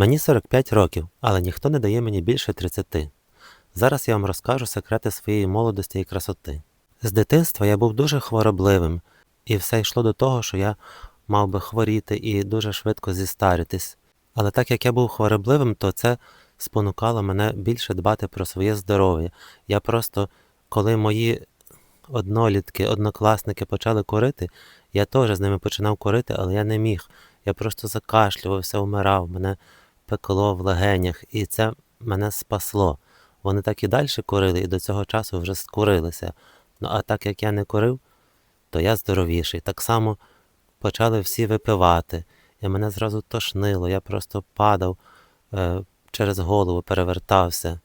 Мені 45 років, але ніхто не дає мені більше 30. Зараз я вам розкажу секрети своєї молодості і красоти. З дитинства я був дуже хворобливим, і все йшло до того, що я мав би хворіти і дуже швидко зістаритись. Але так як я був хворобливим, то це спонукало мене більше дбати про своє здоров'я. Я просто, коли мої однолітки, однокласники почали курити, я теж з ними починав курити, але я не міг. Я просто закашлювався, вмирав, мене пекло в легенях, і це мене спасло. Вони так і далі курили, і до цього часу вже скурилися. Ну а так як я не курив, то я здоровіший. Так само почали всі випивати, і мене зразу тошнило, я просто падав е, через голову, перевертався.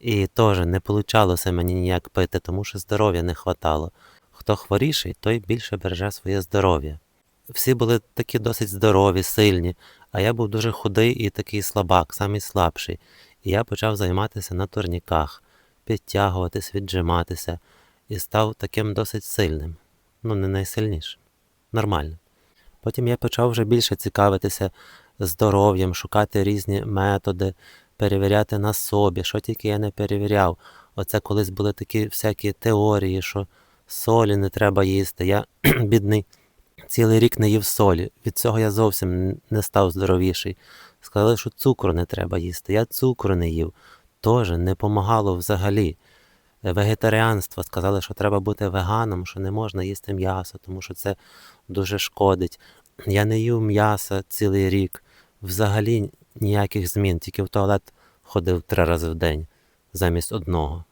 І теж не получалося мені ніяк пити, тому що здоров'я не хватало. Хто хворіший, той більше береже своє здоров'я. Всі були такі досить здорові, сильні, а я був дуже худий і такий слабак, самий слабший. І я почав займатися на турніках, підтягуватись, віджиматися, і став таким досить сильним. Ну, не найсильнішим. Нормально. Потім я почав вже більше цікавитися здоров'ям, шукати різні методи, перевіряти на собі, що тільки я не перевіряв. Оце колись були такі всякі теорії, що солі не треба їсти. Я бідний цілий рік не їв солі. Від цього я зовсім не став здоровіший. Сказали, що цукру не треба їсти. Я цукру не їв. Теж не помагало взагалі. Вегетаріанство сказали, що треба бути веганом, що не можна їсти м'ясо, тому що це дуже шкодить. Я не їв м'яса цілий рік, взагалі ніяких змін, тільки в туалет ходив три рази в день замість одного.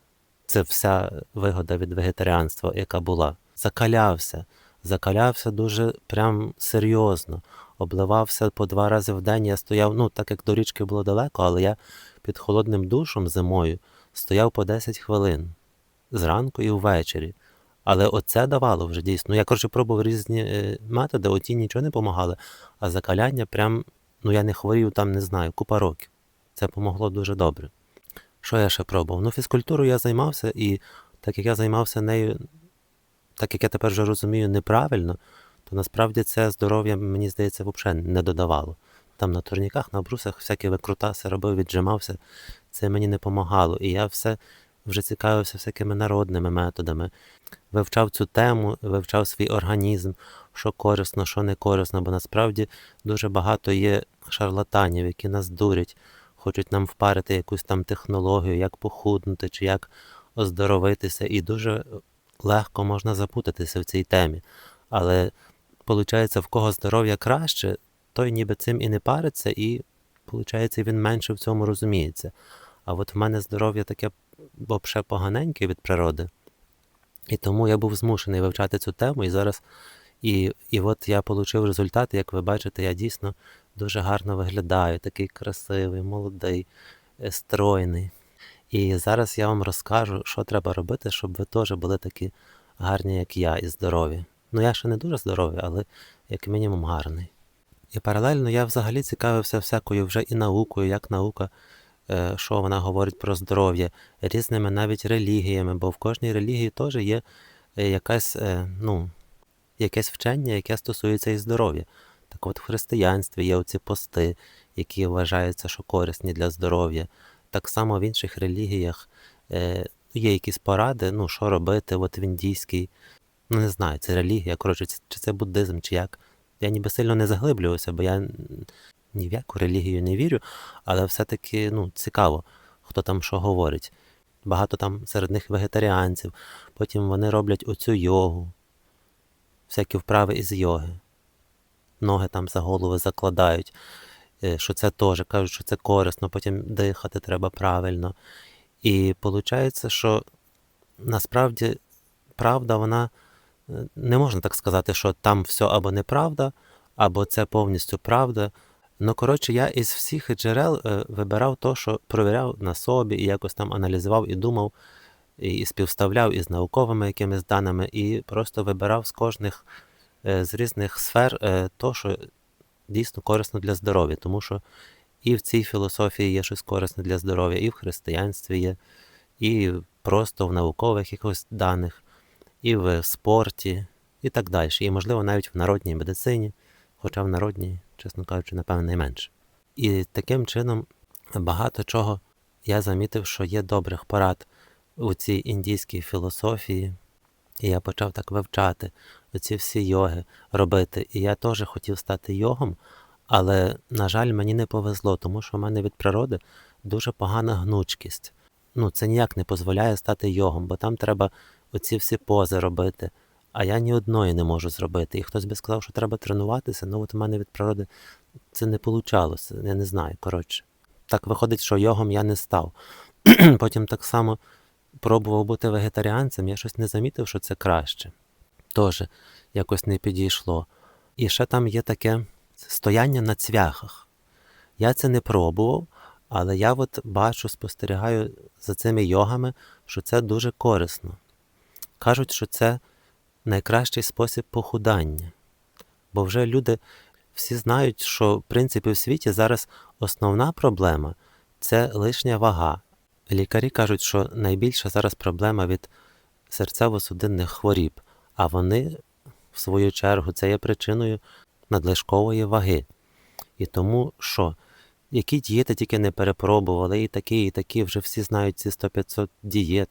Це вся вигода від вегетаріанства, яка була. Закалявся, закалявся дуже прям серйозно. Обливався по два рази в день. Я стояв, ну так як до річки було далеко, але я під холодним душем зимою стояв по 10 хвилин зранку і ввечері. Але оце давало вже дійсно. Ну, я коротше пробував різні е, методи, оті нічого не допомагали, а закаляння прям, ну я не хворів там, не знаю, купа років. Це помогло дуже добре. Що я ще пробував? Ну, фізкультурою я займався, і так як я займався нею, так як я тепер вже розумію, неправильно, то насправді це здоров'я, мені здається, взагалі не додавало. Там на турніках, на брусах всякі викрутаси робив, віджимався. Це мені не допомагало. І я все вже цікавився всякими народними методами. Вивчав цю тему, вивчав свій організм, що корисно, що не корисно, бо насправді дуже багато є шарлатанів, які нас дурять, хочуть нам впарити якусь там технологію, як похуднути чи як оздоровитися, і дуже легко можна запутатися в цій темі. Але виходить, в кого здоров'я краще, той ніби цим і не париться, і виходить, він менше в цьому розуміється. А от в мене здоров'я таке взагалі поганеньке від природи. І тому я був змушений вивчати цю тему, і зараз і і от я отримав результат, як ви бачите, я дійсно дуже гарно виглядаю, такий красивий, молодий, е, стройний. І зараз я вам розкажу, що треба робити, щоб ви теж були такі гарні, як я, і здорові. Ну, я ще не дуже здоровий, але як мінімум гарний. І паралельно я взагалі цікавився всякою вже і наукою, як наука, е, що вона говорить про здоров'я, різними навіть релігіями, бо в кожній релігії теж є е, якась, е, ну, якесь вчення, яке стосується і здоров'я. Так от в християнстві є оці пости, які вважаються, що корисні для здоров'я. Так само в інших релігіях є якісь поради, ну, що робити, от в індійській, ну не знаю, це релігія, коротше, чи це буддизм, чи як. Я ніби сильно не заглиблювався, бо я ні в яку релігію не вірю, але все-таки ну, цікаво, хто там що говорить. Багато там серед них вегетаріанців, потім вони роблять оцю йогу, всякі вправи із йоги. Ноги там за голови закладають, е, що це теж кажуть, що це корисно, потім дихати треба правильно. І виходить, що насправді правда, вона не можна так сказати, що там все або неправда, або це повністю правда. Ну, коротше, я із всіх джерел е, вибирав то, що провіряв на собі, і якось там аналізував і думав, і співставляв із науковими якимись даними, і просто вибирав з кожних е, з різних сфер е, то, що дійсно корисно для здоров'я. Тому що і в цій філософії є щось корисне для здоров'я, і в християнстві є, і просто в наукових якихось даних і в спорті, і так далі. І, можливо, навіть в народній медицині, хоча в народній, чесно кажучи, напевно, найменше. І таким чином багато чого я замітив, що є добрих порад у цій індійській філософії. І я почав так вивчати оці всі йоги робити. І я теж хотів стати йогом, але, на жаль, мені не повезло, тому що в мене від природи дуже погана гнучкість. Ну, це ніяк не дозволяє стати йогом, бо там треба оці всі пози робити. А я ні одної не можу зробити. І хтось би сказав, що треба тренуватися, ну от у мене від природи це не вийшло. Я не знаю. Коротше. Так виходить, що йогом я не став. Потім так само пробував бути вегетаріанцем, я щось не замітив, що це краще. Теж якось не підійшло. І ще там є таке стояння на цвяхах. Я це не пробував, але я от бачу, спостерігаю за цими йогами, що це дуже корисно. Кажуть, що це найкращий спосіб похудання. Бо вже люди всі знають, що в принципі в світі зараз основна проблема це лишня вага. Лікарі кажуть, що найбільша зараз проблема від серцево-судинних хворіб, а вони, в свою чергу, це є причиною надлишкової ваги. І тому що, які дієти тільки не перепробували, і такі, і такі, вже всі знають ці 100-500 дієт,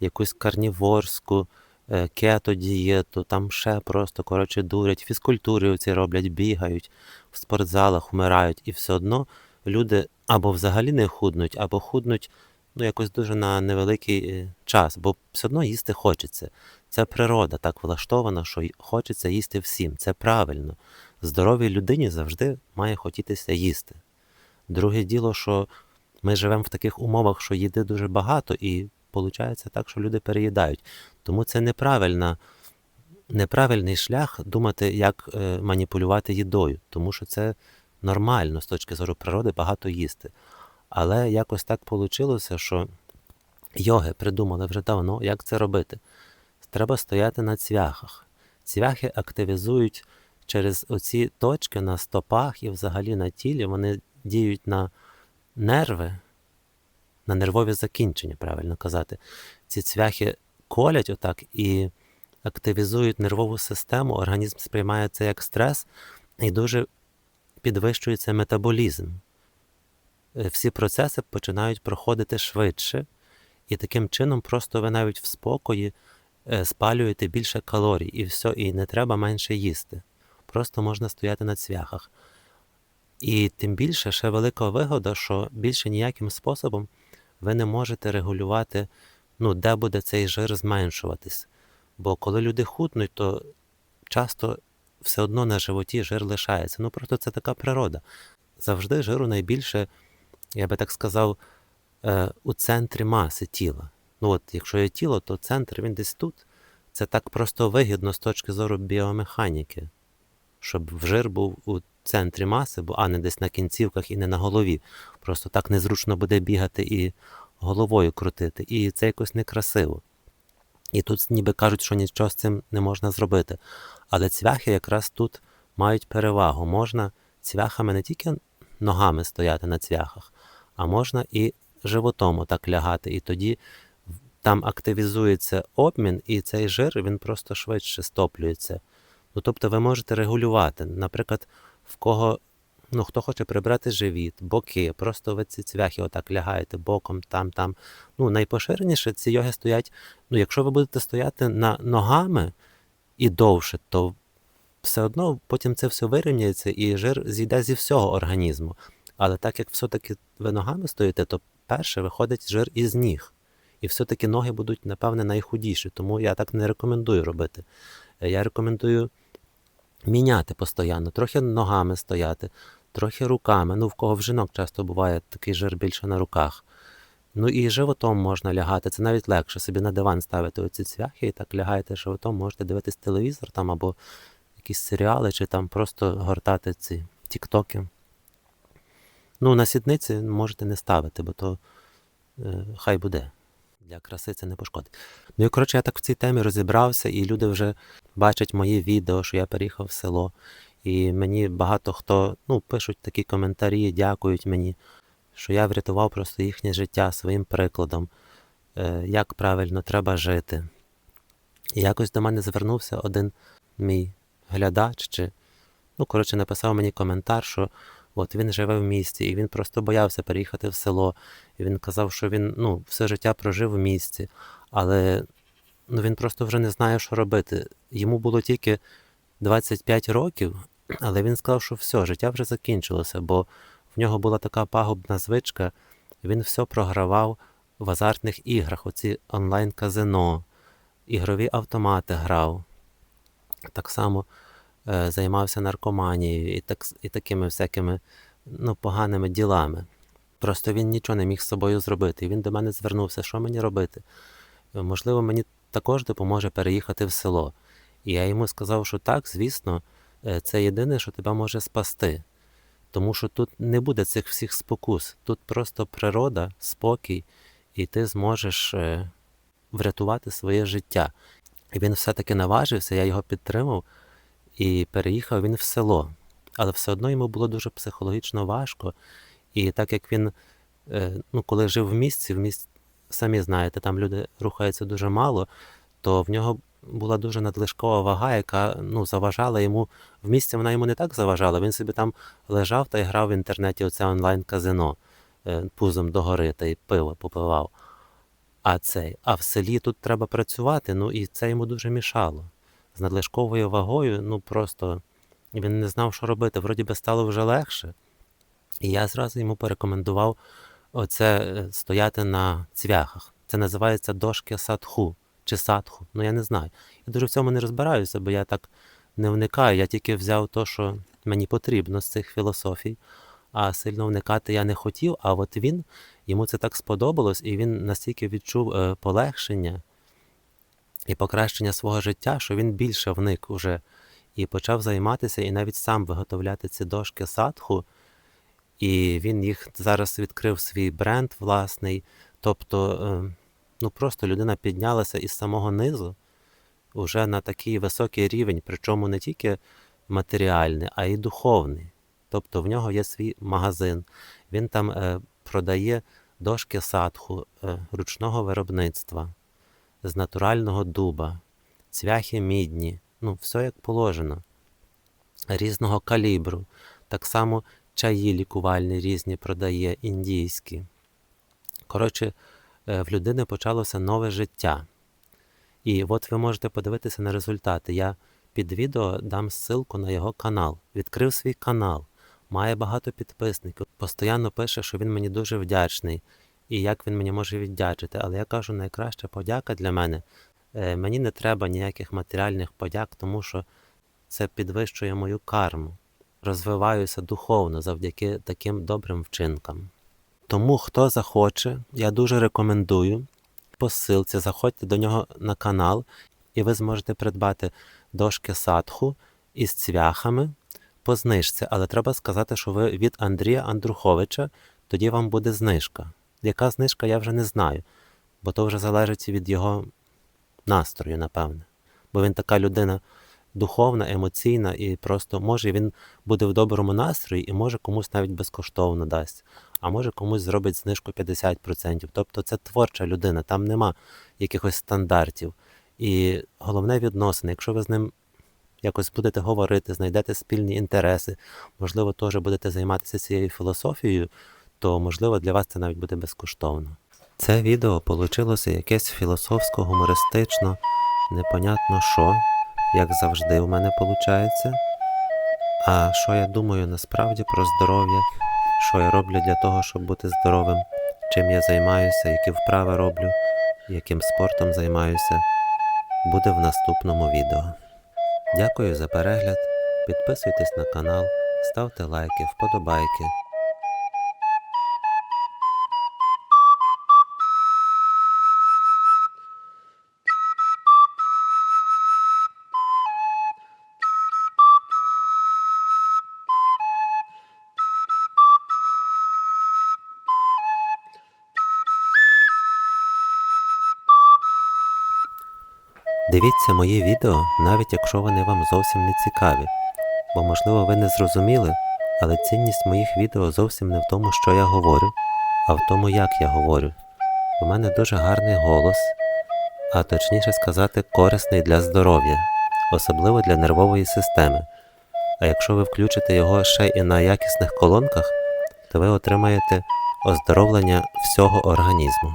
якусь карніворську, е, кето-дієту, там ще просто, коротше, дурять, фізкультури оці роблять, бігають, в спортзалах вмирають, і все одно люди або взагалі не худнуть, або худнуть ну, якось дуже на невеликий е, час, бо все одно їсти хочеться. Це природа так влаштована, що хочеться їсти всім. Це правильно. Здоровій людині завжди має хотітися їсти. Друге діло, що ми живемо в таких умовах, що їди дуже багато, і виходить так, що люди переїдають. Тому це неправильна, неправильний шлях думати, як е, маніпулювати їдою, тому що це нормально з точки зору природи багато їсти. Але якось так вийшло, що йоги придумали вже давно, як це робити. Треба стояти на цвяхах. Цвяхи активізують через оці точки на стопах і взагалі на тілі, вони діють на нерви, на нервові закінчення, правильно казати. Ці цвяхи колять отак і активізують нервову систему, організм сприймає це як стрес і дуже підвищується метаболізм. Е, всі процеси починають проходити швидше, і таким чином просто ви навіть в спокої е, спалюєте більше калорій, і все, і не треба менше їсти. Просто можна стояти на цвяхах. І тим більше ще велика вигода, що більше ніяким способом ви не можете регулювати, ну, де буде цей жир зменшуватись. Бо коли люди худнуть, то часто все одно на животі жир лишається. Ну просто це така природа. Завжди жиру найбільше я би так сказав, е, у центрі маси тіла. Ну от, Якщо є тіло, то центр він десь тут. Це так просто вигідно з точки зору біомеханіки, щоб жир був у центрі маси, а не десь на кінцівках і не на голові. Просто так незручно буде бігати і головою крутити. І це якось некрасиво. І тут ніби кажуть, що нічого з цим не можна зробити. Але цвяхи якраз тут мають перевагу. Можна цвяхами не тільки ногами стояти на цвяхах, а можна і животом отак лягати. І тоді там активізується обмін, і цей жир він просто швидше стоплюється. Ну, Тобто ви можете регулювати. Наприклад, в кого, ну, хто хоче прибрати живіт, боки, просто ви ці цвяхи отак лягаєте боком, там, там. Ну, Найпоширеніше ці йоги стоять. Ну, Якщо ви будете стояти на ногами і довше, то все одно потім це все вирівняється і жир зійде зі всього організму. Але так як все-таки ви ногами стоїте, то перше виходить жир із ніг. І все-таки ноги будуть, напевне, найхудіші, тому я так не рекомендую робити. Е, я рекомендую міняти постійно, трохи ногами стояти, трохи руками. Ну, в кого в жінок часто буває такий жир більше на руках. Ну і животом можна лягати. Це навіть легше собі на диван ставити оці цвяхи і так лягаєте животом, можете дивитись телевізор там або якісь серіали, чи там просто гортати ці тіктоки. Ну, на сідниці можете не ставити, бо то е, хай буде. Для краси це не пошкодить. Ну і коротше, я так в цій темі розібрався, і люди вже бачать мої відео, що я переїхав в село. І мені багато хто ну, пишуть такі коментарі, дякують мені, що я врятував просто їхнє життя своїм прикладом, е, як правильно треба жити. І якось до мене звернувся один мій глядач, чи, ну, коротше, написав мені коментар, що От він живе в місті, і він просто боявся переїхати в село. І він казав, що він ну, все життя прожив в місті, але ну, він просто вже не знає, що робити. Йому було тільки 25 років, але він сказав, що все, життя вже закінчилося, бо в нього була така пагубна звичка, він все програвав в азартних іграх, оці онлайн-казино, ігрові автомати грав. Так само займався наркоманією і, так, і такими всякими ну, поганими ділами. Просто він нічого не міг з собою зробити. Він до мене звернувся, що мені робити. Е, Можливо, мені також допоможе переїхати в село. І я йому сказав, що так, звісно, е, це єдине, що тебе може спасти. Тому що тут не буде цих всіх спокус. Тут просто природа, спокій, і ти зможеш е, врятувати своє життя. І він все-таки наважився, я його підтримав і переїхав він в село. Але все одно йому було дуже психологічно важко. І так як він, е, ну, коли жив в місті, в місті, самі знаєте, там люди рухаються дуже мало, то в нього була дуже надлишкова вага, яка ну, заважала йому. В місті вона йому не так заважала. Він собі там лежав та грав в інтернеті оце онлайн-казино е, пузом догори та й пиво попивав. А цей, а в селі тут треба працювати, ну і це йому дуже мішало. З надлишковою вагою, ну просто він не знав, що робити. Вроді би стало вже легше. І я зразу йому порекомендував оце е, стояти на цвяхах. Це називається дошки садху чи садху. Ну я не знаю. Я дуже в цьому не розбираюся, бо я так не вникаю. Я тільки взяв то, що мені потрібно з цих філософій, а сильно вникати я не хотів. А от він, йому це так сподобалось, і він настільки відчув е, полегшення і покращення свого життя, що він більше вник уже і почав займатися, і навіть сам виготовляти ці дошки садху. І він їх зараз відкрив свій бренд власний. Тобто, е, ну просто людина піднялася із самого низу уже на такий високий рівень, причому не тільки матеріальний, а й духовний. Тобто в нього є свій магазин, він там е, продає дошки садху е, ручного виробництва з натурального дуба, цвяхи мідні, ну все як положено, різного калібру. Так само чаї лікувальні різні продає, індійські. Коротше, е, в людини почалося нове життя. І от ви можете подивитися на результати. Я під відео дам ссылку на його канал. Відкрив свій канал, має багато підписників. Постійно пише, що він мені дуже вдячний і як він мені може віддячити. Але я кажу, найкраща подяка для мене. е, Мені не треба ніяких матеріальних подяк, тому що це підвищує мою карму. Розвиваюся духовно завдяки таким добрим вчинкам. Тому, хто захоче, я дуже рекомендую по ссылці заходьте до нього на канал, і ви зможете придбати дошки садху із цвяхами по знижці. Але треба сказати, що ви від Андрія Андруховича, тоді вам буде знижка. Яка знижка, я вже не знаю, бо то вже залежить від його настрою, напевне. Бо він така людина духовна, емоційна, і просто може він буде в доброму настрої і може комусь навіть безкоштовно дасть, а може комусь зробить знижку 50%. Тобто це творча людина, там нема якихось стандартів. І головне відносини. Якщо ви з ним якось будете говорити, знайдете спільні інтереси, можливо, теж будете займатися цією філософією, то можливо для вас це навіть буде безкоштовно. Це відео вийшло якесь філософсько-гумористично, непонятно що, як завжди у мене виходить. А що я думаю насправді про здоров'я, що я роблю для того, щоб бути здоровим, чим я займаюся, які вправи роблю, яким спортом займаюся, буде в наступному відео. Дякую за перегляд. Підписуйтесь на канал, ставте лайки, вподобайки. Дивіться мої відео, навіть якщо вони вам зовсім не цікаві, бо, можливо, ви не зрозуміли, але цінність моїх відео зовсім не в тому, що я говорю, а в тому, як я говорю. У мене дуже гарний голос, а точніше сказати, корисний для здоров'я, особливо для нервової системи. А якщо ви включите його ще і на якісних колонках, то ви отримаєте оздоровлення всього організму.